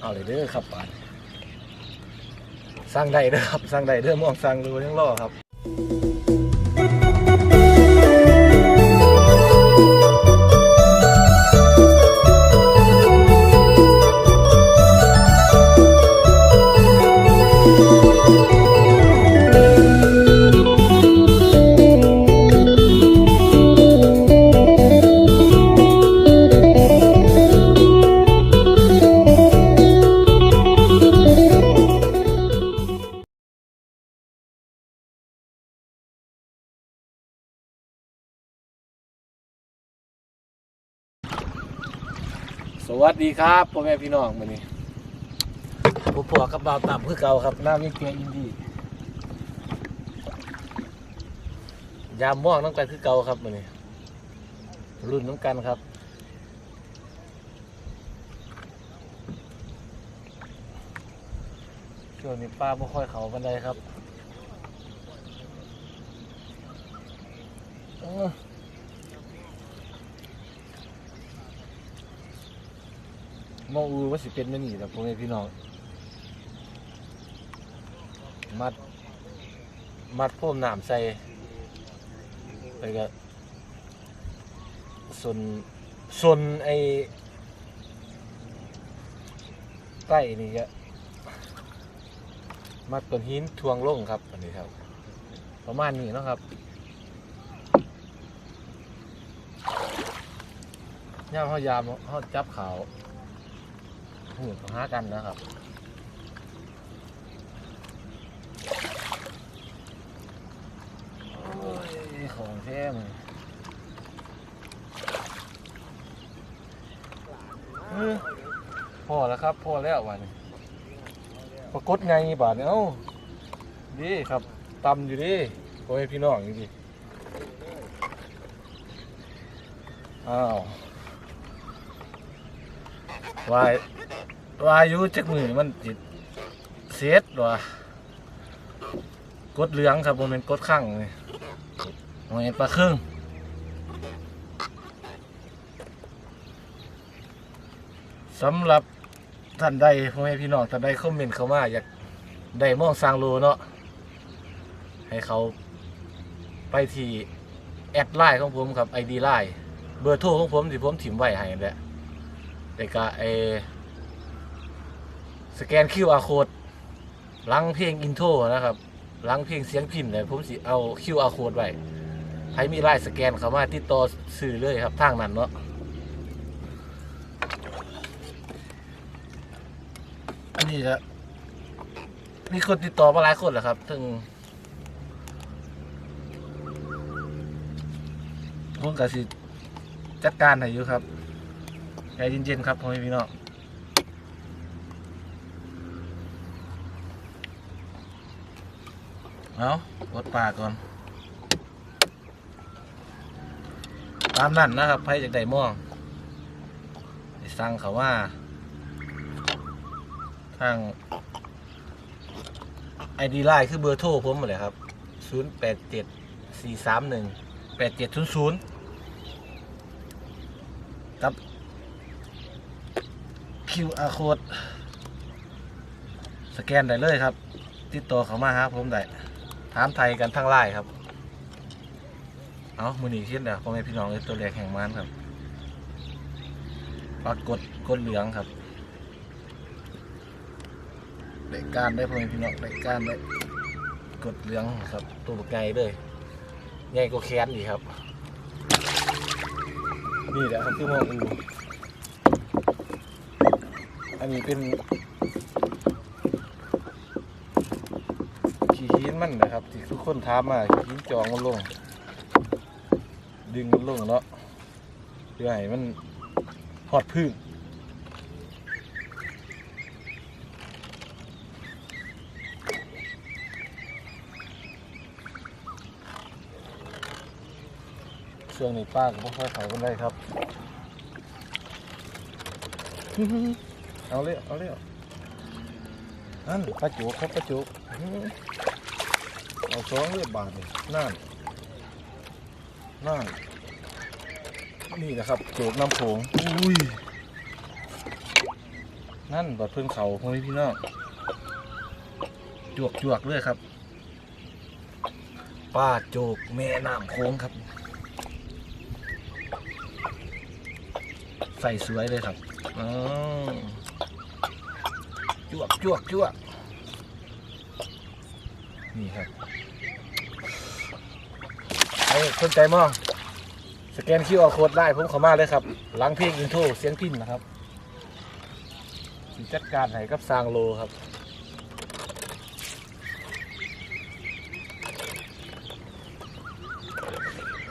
เอาเลยเด้อครับปานสร้างได้เด้อครับสร้างได้เด้อมองสร้างดูยังรอครับ วัสดีครับพ่อแม่พี่น้องมื้อนี้ผู้พ่อกับบ่าวต่ำคือเก่าครับหน้าวิ่เกียร์อินดียามม่วงน้องกันคือเก่าครับมื้อนี้ รุ่นน้องกันครับช่วงนี้ป้าไม่ค่อยเขากันไดครับ อ้อมองอูว่าสิเป็นไม่นี่แต่พ่อแม่พี่น้อง มัด มัดพ่มหน้ำใส่ไปก็ส่วนส่วนไอ้ใต้นี่ก็มัดก้อนหินทวงลงครับอันนี้ครับ ประมาณนี้นะครับย่ามเขายามเขาจับขาว หูหากันนะครับโอ้ยของแท้มึงเออพอแล้วครับพอแล้ววันปรากฏไงบาทเนี่ยเอ้าดีครับตำอยู่ดิโอ้ยพี่น้องอยู่ดิอ้าววาย วายุจักมือมันจิตเสียดวะกดเหลืองครับโมเมนกดข้างเลยโมเมนปลาครึ่งสำหรับท่านใดพ่อแม่พี่น้องท่านใดคอมเมนต์เข้ามาอยากได้มองสร้างโลเนาะให้เขาไปที่แอดไลน์ของผมครับ ID ไลน์เบอร์โทรของผมที่ผมถิ่มไว้ให้กันแหละแต่ก็ไอ สแกน QR code หลังเพลงอินโทรนะครับหลังเพลงเสียงพินเนี่ยผมสิเอา QR code ไว้ใครมีไลน์สแกนเข้ามาติดต่อสื่อเลยครับทางนั้นเนาะอันนี้ครับมีคนติดต่อมาหลายคนแหละครับถึงผมก็สิจัดการให้อยู่ครับใจเย็นๆครับพ่อแม่พี่น้อง เอากดปาก่อน ตามนั่นนะครับไพ่จากไดม่วงสั่งเขาว่า ทางไอดีไลน์คือเบอร์โทรผมหมดเลยครับ 0 8 7 4 3 1 8 7 0 0กับ QR code สแกนได้เลยครับ ติดต่อเขามาหาผมได้ ถามไทยกันทั้งไล่ครับ เอามือหนีเช่นเดียวพ่อแม่พี่น้องเลยตัวแรกแห่งมันครับปรากฏกดเหลืองครับได้การได้พ่อแม่พี่น้องได้การได้กดเหลืองครับ ตัวบักไงเลยใหญ่ก็แค้นดีครับ นี่แหละครับที่มองอูอันนี้เป็น ขี้หิน มันนะครับที่ทุกคนถามมาหินจองมันลง ดึงมันลงเนาะเพื่อให้มันหอดพึ่งช่วงนี้ป้าก็บ่ค่อยเขากันได้ครับ เอาเลยเอาเลยอันปลาจุกครับปลาจุก เอาสองเรียบบาทเลยนั่นนั่นนี่นะครับโจกน้ำโขงอุ้ยนั่นบดเพิ่นเขาพ่อพี่น้องจวกจวกเลยครับป้าโจกแม่น้ำโค้งครับ ใส่สวยเลยครับอ๋อจวกจวกจวกนี่ครับ ไอ้คนใจมองสแกนคิวอาโค้ดได้ผมเข้ามาเลยครับ หลังเพลงอินโทรเสียงพินนะครับจัดการให้กับซางโลครับ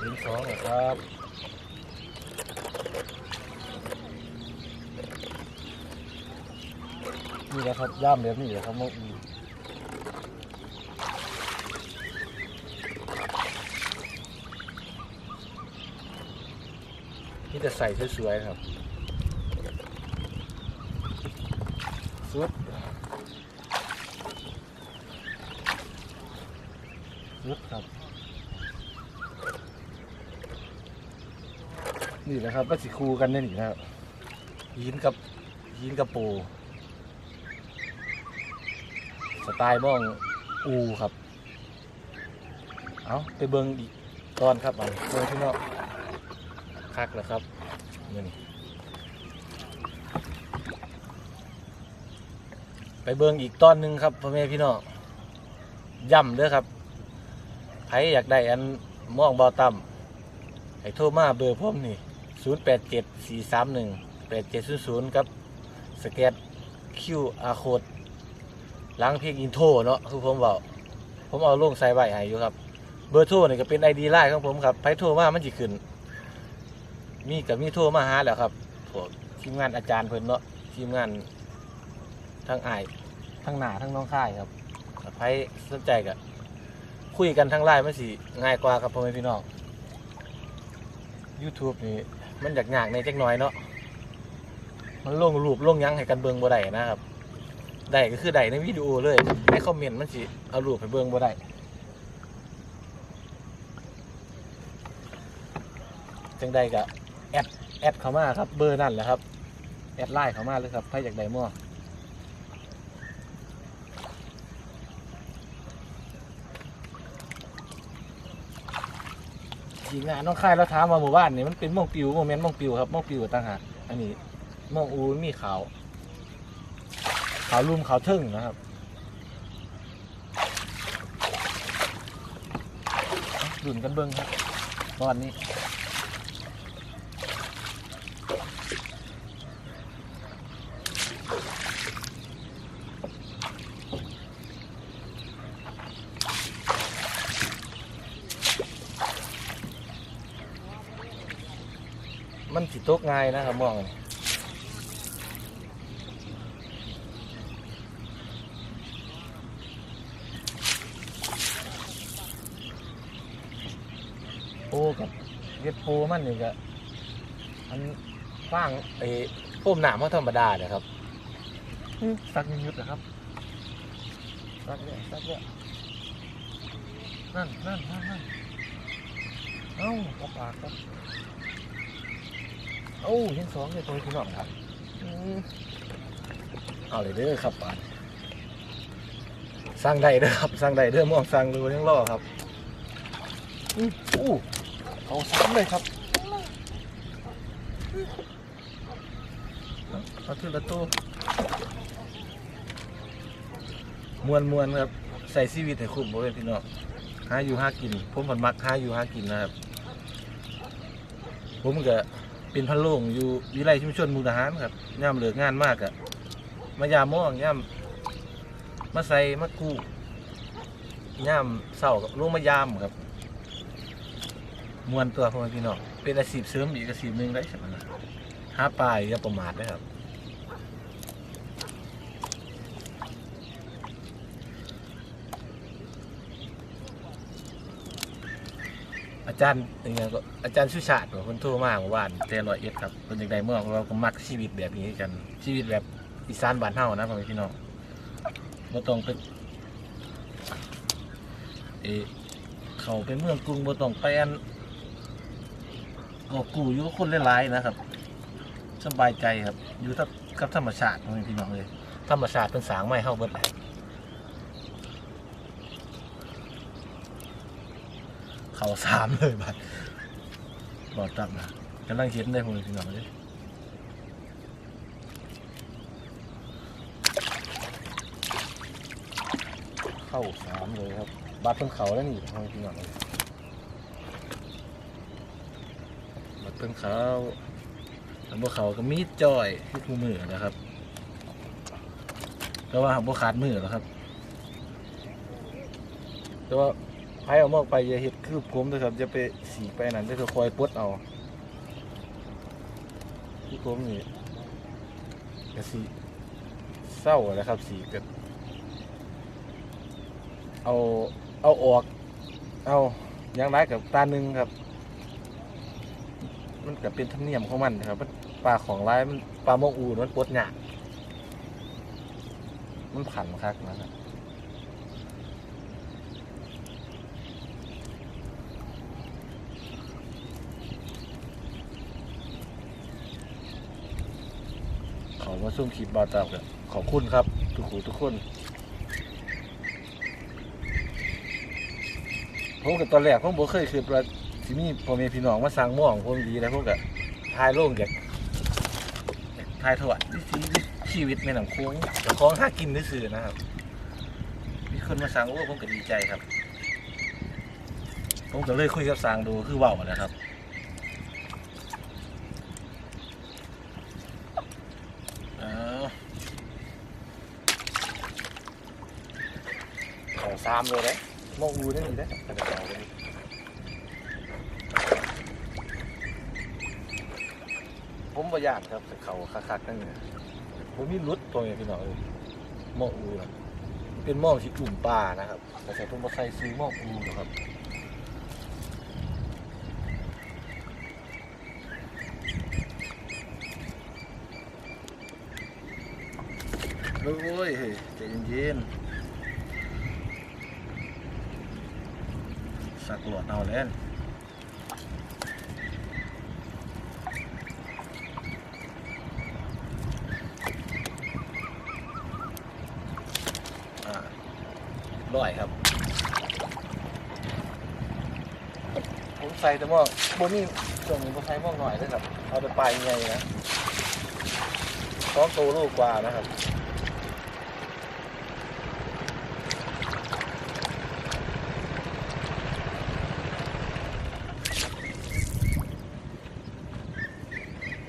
ลิ้นสองครับนี่แหละครับย่ามแบบนี้แหละครับมกอีนี่ จะใส่สวยๆครับสุดสุดครับ นี่แหละครับก็สิคูกันเนี่ยนี่นะครับยินกับยินกับปู สไตล์บ้องอูครับ เอาไปเบิงอีกตอนครับเอาเบิงที่นอก คักแล้วครับนี่ไปเบิงอีกตอนหนึ่งครับพ่อแม่พี่น้องย่ำเด้อครับใครอยากได้อันม่วงเบาต่ำให้โทรมาเบอร์ผมนี่ 0 8 7 4 3 1 8 7 0 0ครับสแกน QR code หลังเพลงอินโทรเนาะคือผมบอกผมเอาลงใส่ไว้ให้อยู่ครับ เบอร์โทรนี่ก็เป็นไอดีไลน์ของผมครับไผโทรมามันจะขึ้น มีกับมีโทรมาหาแล้วครับพวกทีมงานอาจารย์เพิ่นเนาะทีมงานทั้งอายทั้งหนาทั้งน้องค่ายครับถ้าไผสนใจก็คุยกันทั้งไลน์มันสิง่ายกว่าครับพ่อแม่พี่น้อง YouTube นี่มันอยากยากในจักหน่อยเนาะมันลงรูปลงยังให้กันเบิ่งบ่ได้นะครับได้ก็คือได้ในวิดีโอเลยในคอมเมนต์มันสิเอารูปให้เบิ่งบ่ได้จังใดก็ แอดเขามาครับเบอร์นั่นแหละครับ แอดไลน์เขามาเลยครับถ้าอยากได้มั่วทีมงานน้องค่ายแล้วถามมาหมู่บ้านนี่มันเป็นม่วงปิวโมเมนต์ม่วงปิวครับม่วงปิวต่างหากอันนี้ม่วงอูมีขาวขาวลุ่มขาวทึ่งนะครับดุนกันเบิ้งครับตอนนี้ มันสิตกง่ายนะครับมองโอ้กับเฮ็ดโพมันนี่ก็อันฟางไอ้พุ่มหนามเขาธรรมดาเนี่ยครับอื้อสักนิดยุดนะครับสักเนี่ยสักเนี่ยนั่นนั่นนั่นนั่นเอ้าเอาปาก ครับเอ้าเห็นสองเลยตัวพี่น้องครับอื้อเอาเลยเด้อครับปานสร้างได้เด้อครับสร้างได้เด้อมองสร้างดูยังรอครับอู้อู้เอาซ้ำเลยครับเอาทีละตัวมวนมวนๆครับใส่ชีวิตให้คุ้มบ่เป็นพี่น้องหาอยู่หากิน ผมผันมักหาอยู่หากินนะครับ ผมก็ เป็นพันโลงอยู่วิไลชุมชนมุกดาหารครับย่ำเหลืองานมากอะมายามม่องย่ำมาใส่มากู้ย่ำเศร้ากับลงมายามครับมวนตัวพ่อพี่น้องเป็นอาชีพเสริมอีกอาชีพหนึ่งได้ใช่ไหมนะหาปลาอย่าประมาทนะครับ อาจารย์อย่างเงี้ยก็อาจารย์สุชาติของคนโทรมาเมื่านเจรอยเอ็ดครับเป็นอย่างใดเมื่อเราก็มักชีวิตแบบนี้กันชีวิตแบบอีสานบ้านเฮานะพ่อแม่พี่น้องบ่ต้องเป็นเออเขาไปเมืองกรุงบ่ต้องไปอันก็กูอยู่กับคนหลายๆนะครับสบายใจครับอยู่กับกับธรรมชาติของพี่น้องเลยธรรมชาติเป็นสางไม้เฮาเบิดแหละ เขาสามเลยบัดบอดตับนะกำลังเห็นได้พวกพี่น้องเลยเข้าสามเลยครับบัดเพิ่งเขาแล้วนี่พวกพี่น้องเลยบัดเพิ่งเขาทำพวกเขาก็มีดจอยที่คู่มือนะครับแต่ว่าพวกขาดมือแล้วครับแต่ว่า ไพ่เอามอกไปอย่าเห็ดคือผมด้วยครับอย่าไปสีไปนั่นจะคอยปดเอาที่ผมนี่ก็สีเศร้าแหล้วครับ สีก็เอาเอาออก เอาอย่างไรกับตาหนึ่งครับ มันก็เป็นธรรมเนียมของมันนะครับมันปลาของร้ายมันปลาโมกอูมันปดหยามันขันคักนะครับ มาช่วงคลิปบาตาครับขอบคุณครับ ทุกคนทุกคนผมกับตอนแรกผมบ่เคยคือว่าที่มีพ่อแม่พี่น้องมาสั่งม่องผมดีแล้วผมก็ทายโล่งแกทายถวายวิถีชีวิตในหนังโค้งแต่ของหากินซื่อนะครับ มีคนมาสั่งโอ้ผมก็ดีใจครับ ผมก็เลยคุยกับสั่งดูคือเว้าแล้วครับเอาขอ สามเลยเด้มองอูได้ดีเด้แต่ก็เอาเลยผมประหยัดครับแต่เขาคักๆนั่นเนี่ยผมมีรุดตัวนี้พี่น้องเอ้ยมองอูนะเป็นมองที่กลุ่มปลานะครับแต่ใส่ผมมาใส่ซื้อมองอูนะครับโอ้ยเฮ้ยใจเย็นๆ สักหลอดเอาแล้วอ่าร้อยครับ ผมใส่แต่หม้อโบนี่ส่วนนึ่งผมใช้ม้อหน่อยด้วยครับ เอาไปปลายไงนะต้องโตลูกกว่านะครับ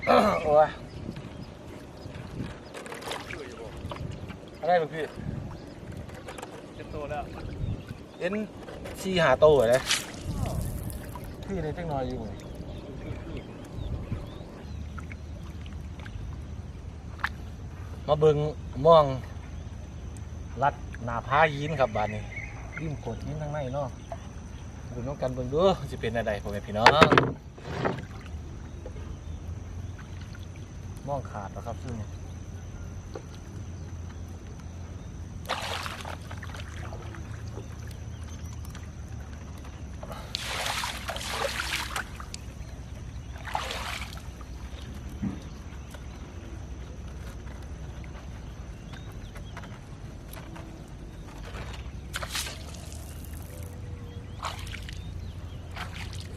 โอ้ยอะไรลูกพี่จะโตแล้วเอ็นซีหาโตเลยพี่ในเทคโนโลยีอยู่มาเบิงม่องรัดหนาพายินครับบานนี้ริมโขดยินทั้งในเนาะดูน้องกันเบิ่งดูจะเป็นอะไรพ่อแม่พี่น้อง ม่องขาดแล้วครับซึ่ง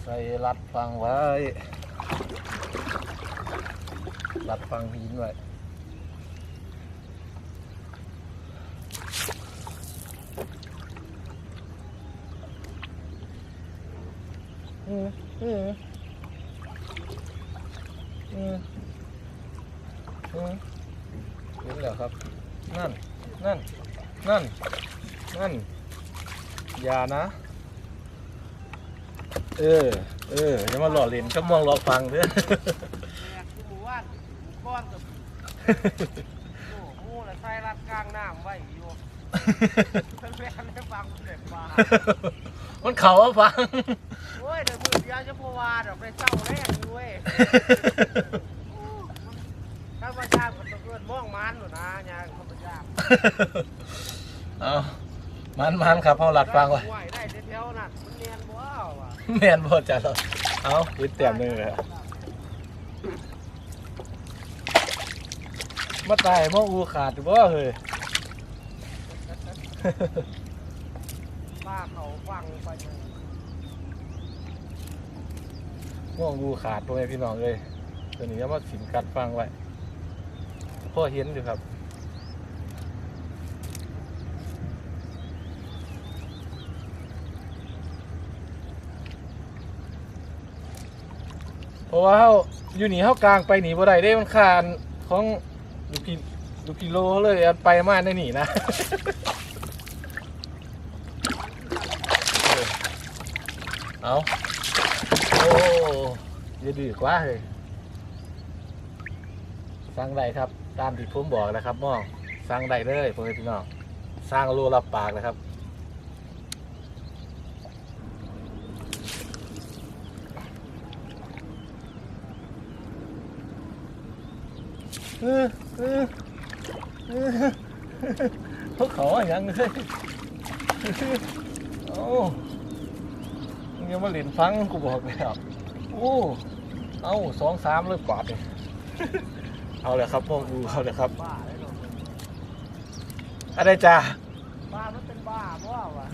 ใส่รัดฟังไว้ รัดฟังหินไว้อืมอืมอืมอืมเห็นแล้วครับ นั่น นั่น นั่น นั่น อย่านะ เออ เออ อย่ามาหล่อเล่นก็มองรอฟังเด้อ แม่คือหมู่บ้านก้อนกับ โอ้โหแล้วใส่รัดกลางน้ำไว้อยู่เพื่อนๆให้ฟังเด็กมามันเขาว่าฟัง โอ้ยเดี๋ยวมือเดียวจะพวาดอกไปเศร้าแรกอยู่เว้ยถ้าว่าจ้างก็ต้องเกินมองมันหนูนะยางเขาไปจ้างเอามันมันครับเขาหลัดฟังไว้ไหวได้แถวๆนั่นมันเนียนบ่เอาว่ะแมนบอจ้ะเราเอาพื้นเต็มเลยครับ มาตายมองอูขาดอยู่บ่เฮ้ยป้าเขาฟังไปเลยมองอูขาดตัวไงพี่น้องเลยตัวนี้ก็มาสิมกัดฟังไว้พ่อเห็นอยู่ครับเพราะว่าเฮาอยู่นี่เฮากลางไปหนีบ่ได้เด้มันคานของ ลูกพี่ลูกพี่โลเลยอันไปมาได้หนีนะเอาโอ้ยดื้อกว่าเลยสั่งได้ครับ ตามที่ผมบอกนะครับมองสั่งได้เลยพ่อแม่พี่น้องสร้างรูรับปากนะครับเออ เออเออพวกเขาอย่างเลยโอ้มึงยังมาเล่นฟังกูบอกแล้วโอ้เอาสองสามเลยกวาดเลยเอาเลยครับพวกกูเอาเลยครับบ้าเลยเนาะอะไรจ้าบ้ามันเป็นบ้าเพราะว่ะ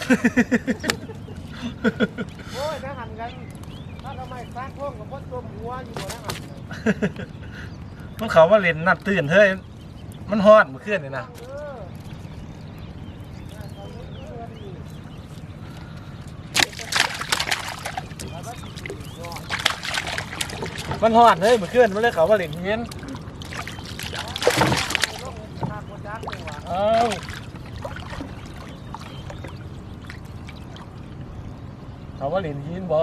โอ้ยนะหันกันถ้าทำไมซักพวกกับพวกจมหัวอยู่นะหันกั นมันเขาว่าเล่นนัดตื่นเฮ้ยมันฮอดมื่อคืนนี่นะเอนเล่นเรือดีแล้วก็ดียอดมันฮอดเฮ้ยเมื่อคืนมันเลยเขาว่าเล่นเงี้ยเอ้าเขาว่าเล่นยีนบ่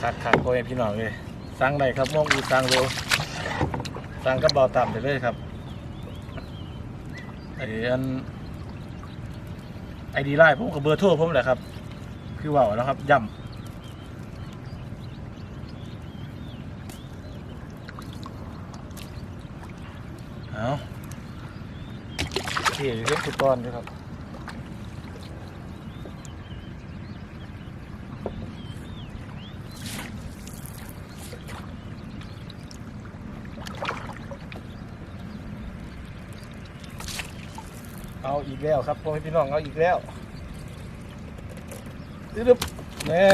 ขาดขาดโคยพี่น้องเลย สั่งได้ครับมองอูสั่งโลสั่งกับเบาต่ำไปเลยครับไอ้อันไอดีไลน์ผมกับเบอร์โทรผมแหละครับ คือว่าแล้วครับย่ำเอาโอเคเรื่องสุดตอนเลยครับ กแล้วครับพ่อแม่พี่น้องเอาอีกแล้วดึ๊บแน่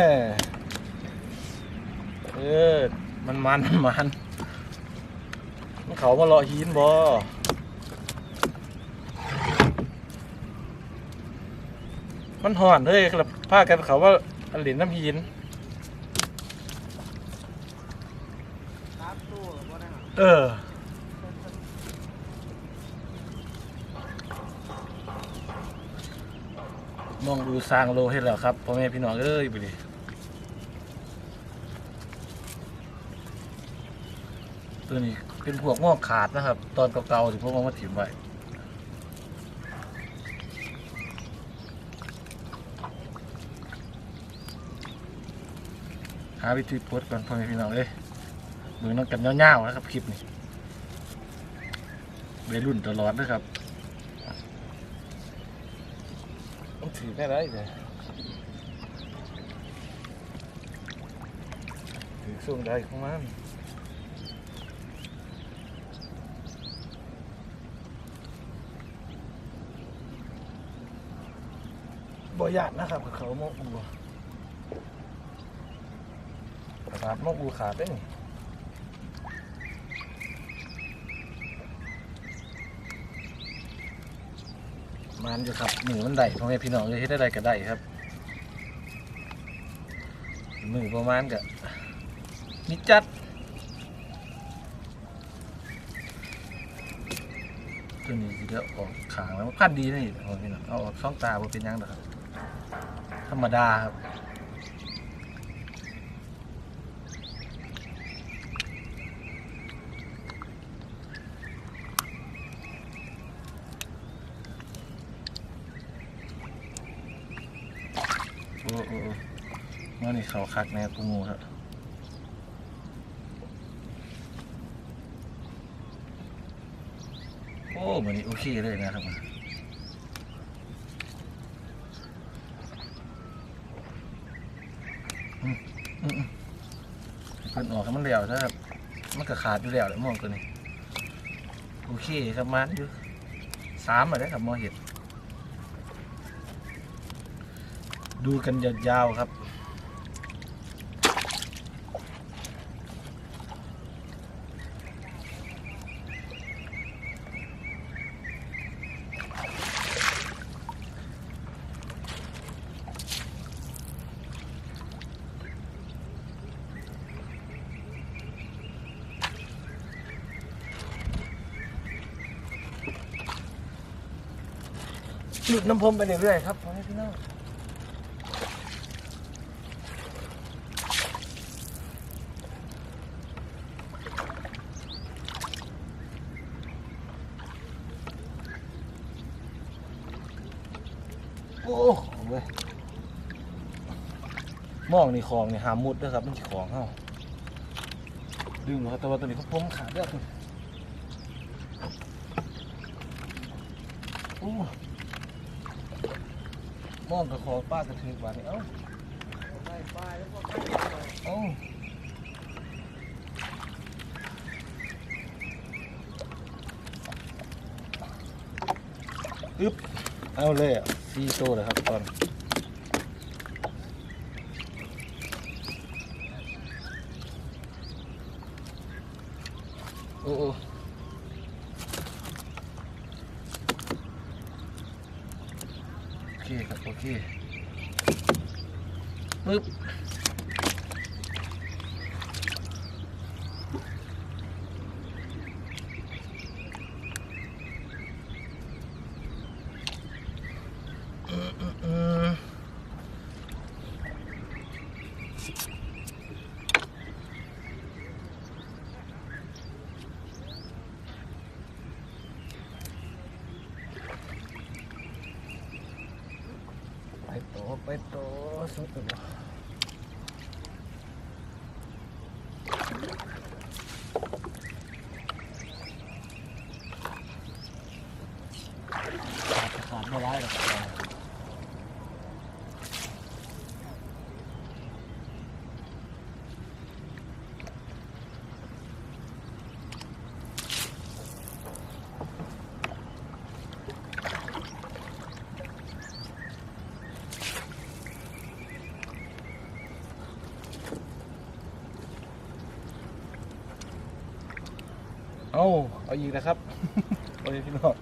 เออมันมันมันมันเขามารอหินบอมันห่อนเลยครับพากันเขาว่าอันเหรียญน้ำหินครับตู้กับพวกนั้นหันเออ มองดูสร้างโลให้แล้วครับพ่อแม่พี่น้องเอ้ยไปดิตัวนี้เป็นพวกงอกขาดนะครับ ตอนเก่าๆที่พวกมันมาถิ่มไว้หาวิธีโพสก่อนพ่อแม่พี่น้องเอ้ยมือน้องกันเงาวๆนะครับคลิปนี้เบรุ่นตลอดนะครับ ต้องถือได้ไรเลยถือส่วงใดของมันบ่ยากนะครับกับเขาโมกอูขาดโมกอูขาดได้นี่ มันอยู่ครับมือมันได้พ่อแม่พี่น้องเลยที่ได้ไดก็ได้ครับ มือประมาณกับนิจัดตัวนี้สิเดี๋ยวออกขางแล้วพันดีนี่พ่อแม่พี่น้องเอาออกช่องตาบ่เป็นยังดอกครับ ธรรมดาครับ โอ้โอ้โอ้ ว่านี่เขาคักแน่กูงูครับโอ้เหมือนนี้โอเคเลยนะครับมอืมอืมเพิ่นออกให้มันเหลวซะครับมันก็ขาดอยู่แล้วแหละมองตัวนี้โอเคประมาณอยู่สามอะไรครับมอเห็ดดูกันยาวๆครับ หลุดน้ำพรมไปเรื่อยๆครับพ่อแม่พี่น้องโอ้โหเว้ยมองนี่ของนี่หามุดนะครับมันสิของเฮาดึงเหรอแต่ว่าตัวนี้เขาพมขาดเลือดโอ้ มองกับคอป้ากระถือกว่านี่เอ้าได้ป้ายแล้วก็ได้ไปเอ้าอึ๊บเอาเลยอะซีโตเลยครับตอนโอ้โอ้ thought เอาเอาอีกนะครับโอ้ยพี่น้อง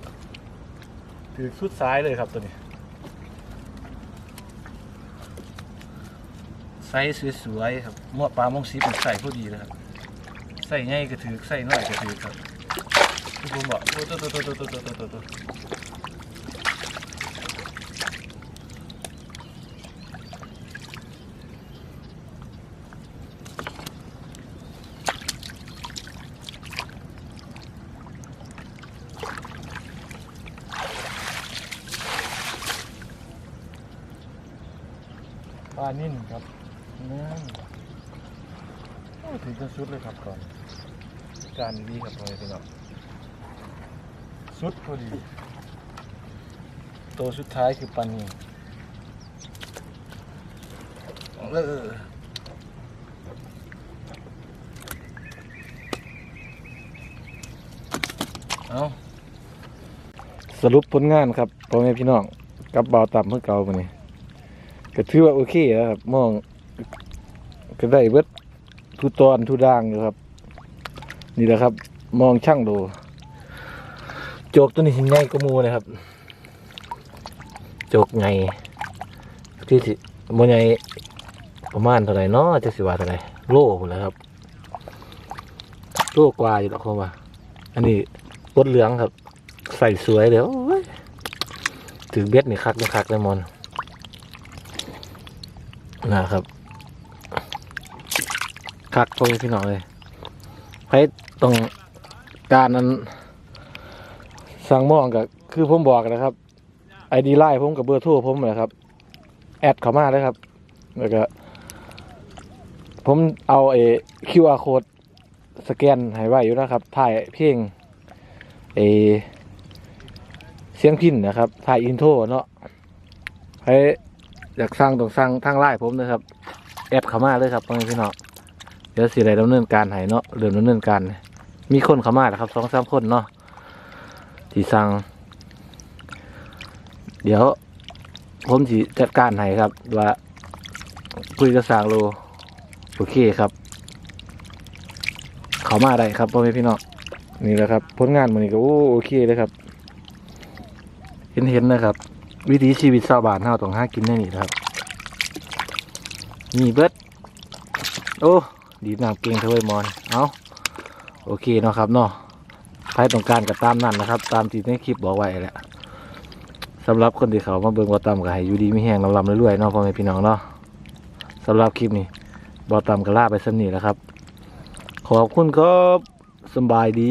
ถือชุดซ้ายเลยครับตัวนี้ไซส์สวยๆครับมวปลามงซีเป็นใส่พอดีเลยครับใส่ง่ายก็ถือใส่น้อยก็ถือครับที่ผมบอกโอ้ตัวตัวตัวตัวตัวตัวตัวตัวปลานิ่นครับนี่ โอ้ถือจะชุดเลยครับก่อน การดีครับพ่อแม่พี่น้องสุดพอดี ตัวสุดท้ายคือปันนีเออเอาสรุปผลงานครับพ่อแม่พี่น้องกับเบาต่ำเมื่อเก่ามานี่ก็ถือว่าโอเคแล้วครับมอง ก็ได้เบิดทุตอนทุด่างอยู่ครับ นี่แหละครับ มองช่างดูโจกตัวนี้หินไงก็มูนะครับ โจกไงที่สิโมไงประมาณเท่าไหร่เนาะจะสิว่าเท่าไหร่โลพุ่นแล้วครับโลกว่าอยู่หรอกเขาว่าอันนี้รถเหลืองครับ ใส่สวยเลยโอ้ยถือเบ็ดนี่คักนี่คักเลยมอนนะครับ คักพ่อแม่พี่น้องเลยให้ต้องการนั้นสั่งมองกับคือผมบอกนะครับไอดีไลน์ผมกับเบอร์โทรผมนะครับ แอดเข้ามาเลยครับ แล้วก็ ผมเอาเอ QR code สแกนให้ไว้อยู่นะครับ ถ่ายเพลงเอเสียงพินนะครับ ถ่ายอินโทรเนาะให้อยากสั่งต้องสั่งทางไลน์ผมนะครับ แอดเข้ามาเลยครับพ่อแม่พี่น้อง เดี๋ยวสิได้ดำเนินการให้เนาะเริ่มดำเนินการ มีคนเข้ามาแล้วครับสองสามคนเนาะที่สั่งเดี๋ยว ผมสิจัดการให้ครับ ว่า คุยกับสางโลโอเคครับ เขามาได้ครับพ่อแม่พี่น้องนี่แหละครับผลงานมันนี้ก็โอ้โอเคเลยครับ เห็นเห็นนะครับ วิถีชีวิตชาวบ้านเฮาต้องหากินแน่นี่นะครับนี่เบิดโอ้ ดีน้ำเก่งเทวยมอนเอาโอเคเนาะครับเนาะใครต้องการก็ตามนั่นนะครับ ตามที่ในคลิปบอกไว้แหละสำหรับคนที่เขามาเบิ่งบอตามก็ให้อยู่ดีไม่แห้งลำลำเรื่อยๆเนาะพ่อแม่พี่น้องเนาะสำหรับคลิปนี้บอตามก็ลาไปสำนีแล้วครับ ขอบคุณครับสบายดี